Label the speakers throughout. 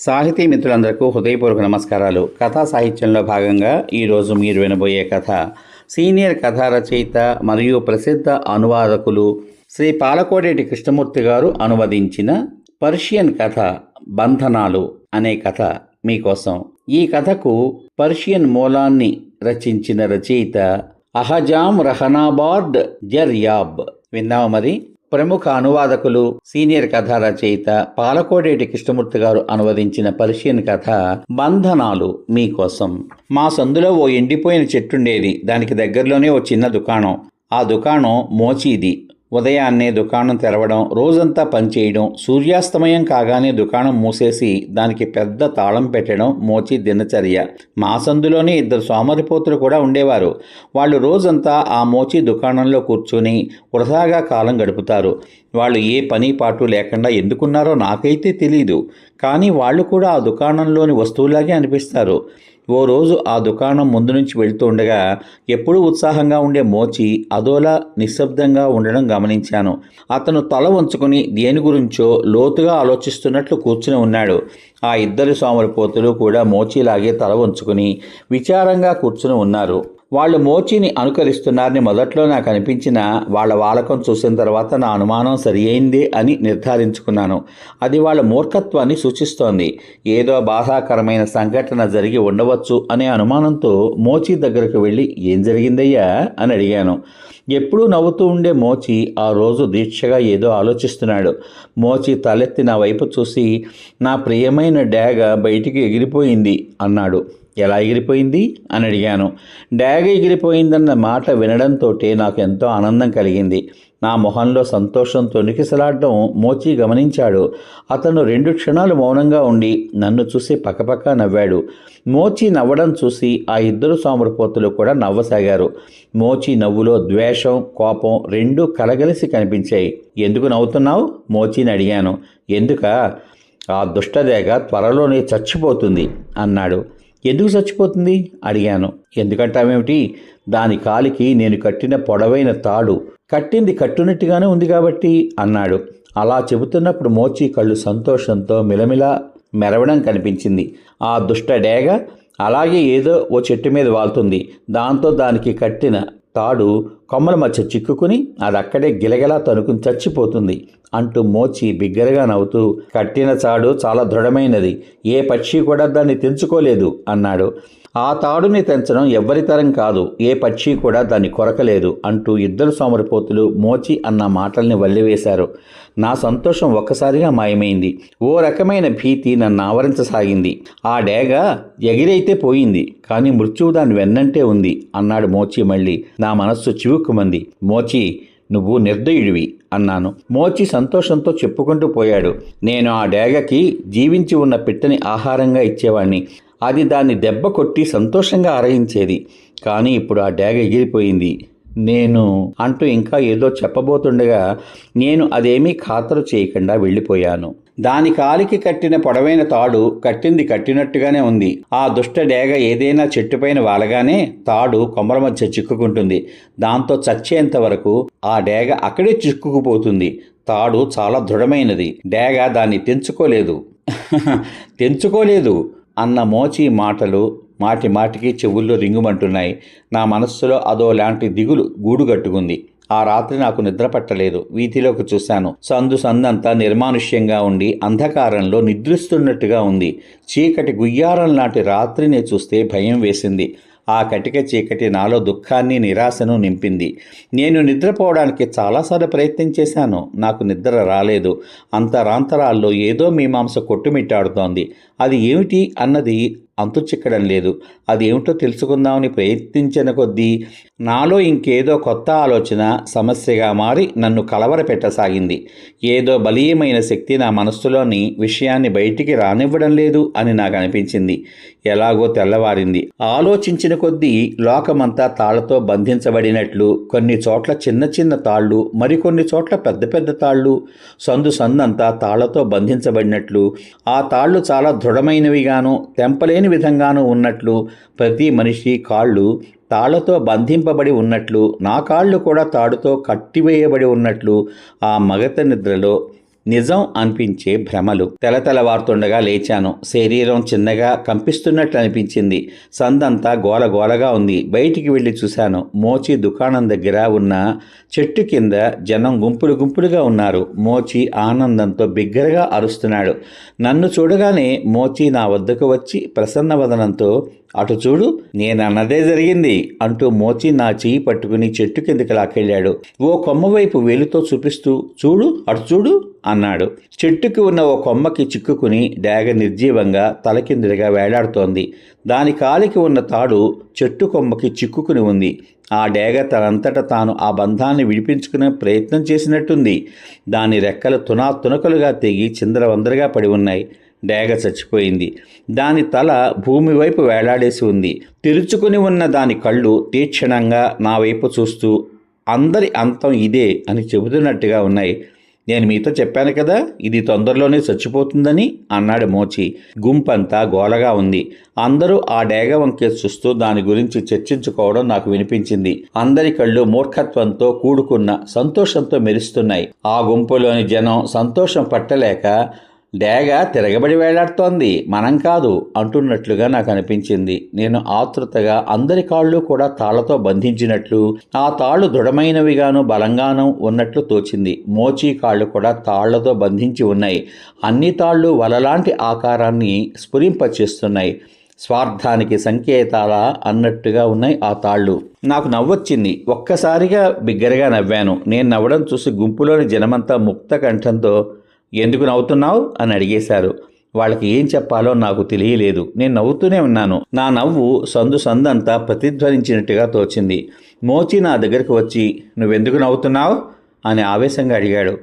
Speaker 1: సాహితీ మిత్రులందరకు హృదయపూర్వక నమస్కారాలు. కథా సాహిత్యంలో భాగంగా ఈరోజు మీరు వినబోయే కథ సీనియర్ కథా రచయిత మరియు ప్రసిద్ధ అనువాదకులు శ్రీ పాలకోడేటి కృష్ణమూర్తి గారు అనువదించిన పర్షియన్ కథ బంధనాలు అనే కథ మీకోసం. ఈ కథకు పర్షియన్ మూలాన్ని రచించిన రచయిత అహజాం రహనాబాద్ జర్యాబ్. విన్నావు మరి? ప్రముఖ అనువాదకులు సీనియర్ కథా రచయిత పాలకోడేటి కృష్ణమూర్తి గారు అనువదించిన పర్షియన్ కథ బంధనాలు మీకోసం. మా సందులో ఓ ఎండిపోయిన చెట్టుండేది. దానికి దగ్గరలోనే ఓ చిన్న దుకాణం. ఆ దుకాణం మోచీది. ఉదయాన్నే దుకాణం తెరవడం రోజంతా పనిచేయడం సూర్యాస్తమయం కాగానే దుకాణం మూసేసి దానికి పెద్ద తాళం పెట్టడం మోచి దినచర్య. మా సందులోనే ఇద్దరు సోమరిపోతులు కూడా ఉండేవారు. వాళ్ళు రోజంతా ఆ మోచి దుకాణంలో కూర్చొని వృధాగా కాలం గడుపుతారు. వాళ్ళు ఏ పని పాటు లేకుండా ఎందుకున్నారో నాకైతే తెలీదు. కానీ వాళ్ళు కూడా ఆ దుకాణంలోని వస్తువులాగే అనిపిస్తారు. ఓ రోజు ఆ దుకాణం ముందు నుంచి వెళ్తూ ఉండగా ఎప్పుడూ ఉత్సాహంగా ఉండే మోచి అదోలా నిశ్శబ్దంగా ఉండడం గమనించాను. అతను తల వంచుకొని దేని గురించో లోతుగా ఆలోచిస్తున్నట్లు కూర్చుని ఉన్నాడు. ఆ ఇద్దరు సోమరిపోతులు కూడా మోచిలాగే తల వంచుకుని విచారంగా కూర్చుని ఉన్నారు. వాళ్ళు మోచిని అనుకరిస్తున్నారని మొదట్లో నాకు అనిపించిన వాళ్ళ వాలకం చూసిన తర్వాత నా అనుమానం సరియైందే అని నిర్ధారించుకున్నాను. అది వాళ్ళ మూర్ఖత్వాన్ని సూచిస్తోంది. ఏదో బాధాకరమైన సంఘటన జరిగి ఉండవచ్చు అనే అనుమానంతో మోచి దగ్గరకు వెళ్ళి ఏం జరిగిందయ్యా? అని అడిగాను. ఎప్పుడూ నవ్వుతూ ఉండే మోచి ఆ రోజు దీక్షగా ఏదో ఆలోచిస్తున్నాడు. మోచి తలెత్తి నా వైపు చూసి నా ప్రియమైన డ్యాగ బయటికి ఎగిరిపోయింది అన్నాడు. ఎలా ఎగిరిపోయింది? అని అడిగాను. డ్యాగ ఎగిరిపోయిందన్న మాట వినడంతో నాకు ఎంతో ఆనందం కలిగింది. నా మొహంలో సంతోషం తొణికిసలాడటం మోచి గమనించాడు. అతను రెండు క్షణాలు మౌనంగా ఉండి నన్ను చూసి పక్కపక్క నవ్వాడు. మోచి నవ్వడం చూసి ఆ ఇద్దరు సోమరపోతులు కూడా నవ్వసాగారు. మోచి నవ్వులో ద్వేషం కోపం రెండూ కలగలిసి కనిపించాయి. ఎందుకు నవ్వుతున్నావు? మోచిని అడిగాను. ఎందుక? ఆ దుష్టదేగ త్వరలోనే చచ్చిపోతుంది అన్నాడు. ఎందుకు చచ్చిపోతుంది? అడిగాను. ఎందుకంటావేమిటి? దాని కాలికి నేను కట్టిన పొడవైన తాడు. కట్టింది కట్టునట్టుగానే ఉంది కాబట్టి అన్నాడు. అలా చెబుతున్నప్పుడు మోచి కళ్ళు సంతోషంతో మిలమిలా మెరవడం కనిపించింది. ఆ దుష్ట డేగ అలాగే ఏదో ఓ చెట్టు మీద వాళ్తుంది. దాంతో దానికి కట్టిన తాడు కొమ్మల మధ్య చిక్కుకుని అది అక్కడే గిలగిలా తనుకుని చచ్చిపోతుంది అంటూ మోచి బిగ్గరగా నవ్వుతూ కట్టిన తాడు చాలా దృఢమైనది ఏ పక్షి కూడా దాన్ని తెంచుకోలేదు అన్నాడు. ఆ తాడుని తెంచడం ఎవ్వరితరం కాదు ఏ పక్షి కూడా దాన్ని కొరకలేదు అంటూ ఇద్దరు సోమరిపోతులు మోచి అన్న మాటల్ని వల్లివేశారు. నా సంతోషం ఒక్కసారిగా మాయమైంది. ఓ రకమైన భీతి నన్ను ఆవరించసాగింది. ఆ డేగ ఎగిరైతే పోయింది కానీ మృత్యువు దాని వెన్నంటే ఉంది అన్నాడు మోచి మళ్ళీ. నా మనస్సు చివుక్కుమంది. మోచి నువ్వు నిర్దయుడివి అన్నాను. మోచి సంతోషంతో చెప్పుకుంటూ పోయాడు. నేను ఆ డేగకి జీవించి ఉన్న పిట్టని ఆహారంగా ఇచ్చేవాణ్ణి. అది దాన్ని దెబ్బ కొట్టి సంతోషంగా ఆరగించేది కానీ ఇప్పుడు ఆ డ్యాగ్ ఎగిరిపోయింది. నేను అంటూ ఇంకా ఏదో చెప్పబోతుండగా నేను అదేమీ ఖాతరు చేయకుండా వెళ్ళిపోయాను. దాని కాలికి కట్టిన పొడవైన తాడు కట్టింది కట్టినట్టుగానే ఉంది. ఆ దుష్ట డేగ ఏదైనా చెట్టుపైన వాలగానే తాడు కొమ్మల మధ్య చిక్కుకుంటుంది. దాంతో చచ్చేంత వరకు ఆ డేగ అక్కడే చిక్కుకుపోతుంది. తాడు చాలా దృఢమైనది. డేగ దాన్ని తెంచుకోలేదు. తెంచుకోలేదు. అన్న మోచి మాటలు మాటి మాటికి చెవుల్లో రింగుమంటున్నాయి. నా మనస్సులో అదో లాంటి దిగులు గూడు కట్టుకుంది ఆ రాత్రి నాకు నిద్ర పట్టలేదు. వీధిలోకి చూశాను. సందు సందంతా నిర్మానుష్యంగా ఉండి అంధకారంలో నిద్రిస్తున్నట్టుగా ఉంది. చీకటి గుయ్యారం లాంటి రాత్రిని చూస్తే భయం వేసింది. ఆ కటిక చీకటి నాలో దుఃఖాన్ని నిరాశను నింపింది. నేను నిద్రపోవడానికి చాలాసార్లు ప్రయత్నం చేశాను. నాకు నిద్ర రాలేదు. అంతరాంతరాల్లో ఏదో మీమాంస కొట్టుమిట్టాడుతోంది. అది ఏమిటి అన్నది అంతు చిక్కడం లేదు. అది ఏమిటో తెలుసుకుందామని ప్రయత్నించిన కొద్దీ నాలో ఇంకేదో కొత్త ఆలోచన సమస్యగా మారి నన్ను కలవరపెట్టసాగింది. ఏదో బలీయమైన శక్తి నా మనస్సులోని విషయాన్ని బయటికి రానివ్వడం లేదు అని నాకు అనిపించింది ఎలాగో తెల్లవారింది. ఆలోచించిన కొద్దీ లోకమంతా తాళ్ళతో బంధించబడినట్లు కొన్ని చోట్ల చిన్న చిన్న తాళ్ళు మరికొన్ని చోట్ల పెద్ద పెద్ద తాళ్ళు సందు సందంతా తాళ్ళతో బంధించబడినట్లు ఆ తాళ్ళు చాలా దృఢమైనవిగాను తెంపలేని విధంగానూ ఉన్నట్లు ప్రతి మనిషి కాళ్ళు తాళ్ళతో బంధింపబడి ఉన్నట్లు నా కాళ్ళు కూడా తాడుతో కట్టివేయబడి ఉన్నట్లు ఆ మగత నిద్రలో నిజం అనిపించే భ్రమలు. తెలతెలవారుతుండగా లేచాను. శరీరం చిన్నగా కంపిస్తున్నట్లు అనిపించింది సందంతా గోల గోలగా ఉంది. బయటికి వెళ్ళి చూశాను. మోచి దుకాణం దగ్గర ఉన్న చెట్టు కింద జనం గుంపులు గుంపులుగా ఉన్నారు. మోచి ఆనందంతో బిగ్గరగా అరుస్తున్నాడు. నన్ను చూడగానే మోచి నా వద్దకు వచ్చి ప్రసన్నవదనంతో అటు చూడు నేనన్నదే జరిగింది అంటూ మోచి నా చెయ్యి పట్టుకుని చెట్టు కిందకి లాక్కెళ్ళాడు. ఓ కొమ్మ వైపు వేలుతో చూపిస్తూ చూడు అటు చూడు అన్నాడు. చెట్టుకి ఉన్న ఓ కొమ్మకి చిక్కుకుని డాగ నిర్జీవంగా తలకిందులుగా వేలాడుతోంది. దాని కాలికి ఉన్న తాడు చెట్టు కొమ్మకి చిక్కుకుని ఉంది. ఆ డేగ తనంతట తాను ఆ బంధాన్ని విడిపించుకునే ప్రయత్నం చేసినట్టుంది. దాని రెక్కలు తునా తునకలుగా తెగి చిందరవందరగా పడి ఉన్నాయి. డేగ చచ్చిపోయింది. దాని తల భూమి వైపు వేలాడేసి ఉంది. తెరుచుకుని ఉన్న దాని కళ్ళు తీక్షణంగా నా వైపు చూస్తూ అందరి అంతం ఇదే అని చెబుతున్నట్టుగా ఉన్నాయి. నేను మీతో చెప్పాను కదా ఇది తొందరలోనే చచ్చిపోతుందని అన్నాడు మోచి. గుంపంతా గోలగా ఉంది. అందరూ ఆ డేగ వంకే చూస్తూ దాని గురించి చర్చించుకోవడం నాకు వినిపించింది. అందరి కళ్ళు మూర్ఖత్వంతో కూడుకున్న సంతోషంతో మెరుస్తున్నాయి. ఆ గుంపులోని జనం సంతోషం పట్టలేక డేగ తిరగబడి వేలాడుతోంది. మనం కాదు అంటున్నట్లుగా నాకు అనిపించింది నేను ఆతృతగా అందరి కాళ్ళు కూడా తాళ్ళతో బంధించినట్లు ఆ తాళ్ళు దృఢమైనవిగాను బలంగాను ఉన్నట్లు తోచింది. మోచి కాళ్ళు కూడా తాళ్ళతో బంధించి ఉన్నాయి. అన్ని తాళ్ళు వలలాంటి ఆకారాన్ని స్ఫురింపచేస్తున్నాయి. స్వార్థానికి సంకేతాల అన్నట్టుగా ఉన్నాయి ఆ తాళ్ళు నాకు నవ్వొచ్చింది. ఒక్కసారిగా బిగ్గరగా నవ్వాను. నేను నవ్వడం చూసి గుంపులోని జనమంతా ముక్త కంఠంతో ఎందుకు నవ్వుతున్నావు? అని అడిగేశారు. వాళ్ళకి ఏం చెప్పాలో నాకు తెలియలేదు. నేను నవ్వుతూనే ఉన్నాను. నా నవ్వు సందు సందంతా ప్రతిధ్వనించినట్టుగా తోచింది. మోచి నా దగ్గరికి వచ్చి నువ్వెందుకు నవ్వుతున్నావు? అని ఆవేశంగా అడిగాడు.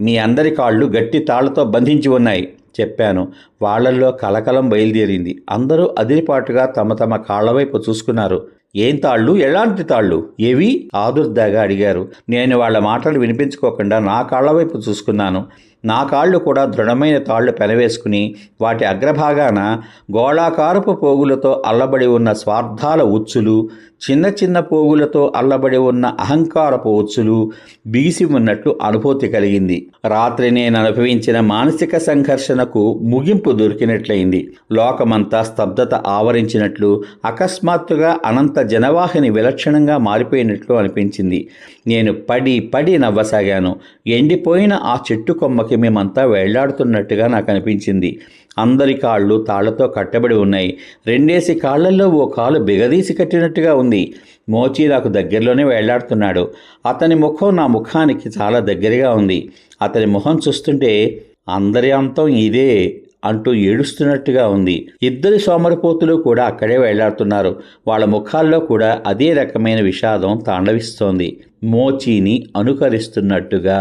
Speaker 1: మీ అందరి కాళ్ళు గట్టి తాళ్ళతో బంధించి ఉన్నాయి చెప్పాను. వాళ్ళల్లో కలకలం బయలుదేరింది. అందరూ అదిరిపాటుగా తమ తమ కాళ్ళవైపు చూసుకున్నారు. ఏం తాళ్ళు? ఎలాంటి తాళ్ళు? ఏవి? ఆదుర్దాగా అడిగారు. నేను వాళ్ళ మాటలు వినిపించుకోకుండా నా కాళ్ళ వైపు చూసుకున్నాను. నా కాళ్ళు కూడా దృఢమైన తాళ్ళు పెనవేసుకుని వాటి అగ్రభాగాన గోళాకారపు పోగులతో అల్లబడి ఉన్న స్వార్థాల ఉచ్చులు చిన్న చిన్న పోగులతో అల్లబడి ఉన్న అహంకారపు ఉచ్చులు బీసి ఉన్నట్లు అనుభూతి కలిగింది. రాత్రి నేను అనుభవించిన మానసిక సంఘర్షణకు ముగింపు దొరికినట్లయింది. లోకమంతా స్తబ్దత ఆవరించినట్లు అకస్మాత్తుగా అనంత జనవాహిని విలక్షణంగా మారిపోయినట్లు అనిపించింది. నేను పడి పడి నవ్వసాగాను. ఎండిపోయిన ఆ చెట్టు కొమ్మకి మేమంతా వెళ్ళాడుతున్నట్టుగా నాకు అనిపించింది అందరి కాళ్ళు తాళ్ళతో కట్టబడి ఉన్నాయి. రెండేసి కాళ్ళల్లో ఓ కాలు బిగదీసి కట్టినట్టుగా ఉంది. మోచి నాకు దగ్గరలోనే వేళ్ళాడుతున్నాడు. అతని ముఖం నా ముఖానికి చాలా దగ్గరగా ఉంది. అతని ముఖం చూస్తుంటే అందరి అంతం ఇదే అంటూ ఏడుస్తున్నట్టుగా ఉంది. ఇద్దరు సోమరిపోతులు కూడా అక్కడే వేలాడుతున్నారు వాళ్ళ ముఖాల్లో కూడా అదే రకమైన విషాదం తాండవిస్తోంది. మోచీని అనుకరిస్తున్నట్టుగా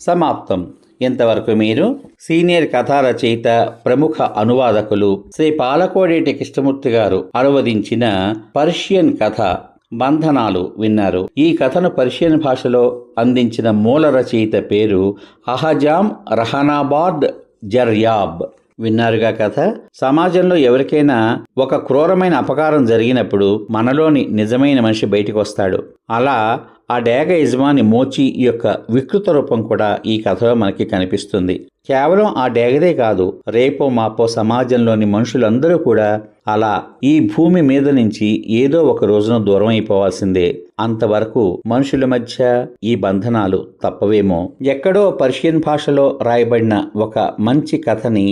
Speaker 1: సమాప్తం. ఇంతవరకు మీరు? సీనియర్ కథా రచయిత ప్రముఖ అనువాదకులు శ్రీ పాలకోడేటి కృష్ణమూర్తి గారు అనువదించిన పర్షియన్ కథ బంధనాలు విన్నారు. ఈ కథను పర్షియన్ భాషలో అందించిన మూల రచయిత పేరు అహజామ్ రహనాబాద్ జర్యాబ్. విన్నారుగా కథ? సమాజంలో ఎవరికైనా ఒక క్రూరమైన అపకారం జరిగినప్పుడు మనలోని నిజమైన మనిషి బయటికి వస్తాడు అలా ఆ డేగ యజమాని మోచి యొక్క వికృత రూపం కూడా ఈ కథలో మనకి కనిపిస్తుంది. కేవలం ఆ డేగదే కాదు రేపో మాపో సమాజంలోని మనుషులందరూ కూడా అలా ఈ భూమి మీద నుంచి ఏదో ఒక రోజున దూరం అయిపోవాల్సిందే. అంతవరకు మనుషుల మధ్య ఈ బంధనాలు తప్పవేమో. ఎక్కడో పర్షియన్ భాషలో రాయబడిన ఒక మంచి కథని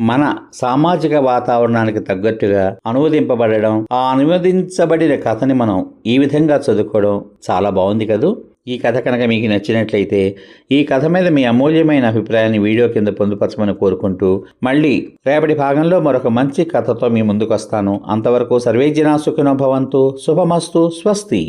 Speaker 1: మన సామాజిక వాతావరణానికి తగ్గట్టుగా అనువదింపబడడం ఆ అనువదించబడిన కథని మనం ఈ విధంగా చదువుకోవడం చాలా బాగుంది కదూ? ఈ కథ కనుక మీకు నచ్చినట్లయితే ఈ కథ మీద మీ అమూల్యమైన అభిప్రాయాన్ని వీడియో కింద పొందుపరచమని కోరుకుంటూ మళ్ళీ రేపటి భాగంలో మరొక మంచి కథతో మీ ముందుకు వస్తాను అంతవరకు సర్వేజనా సుఖినో భవంతు. శుభమస్తు. స్వస్తి.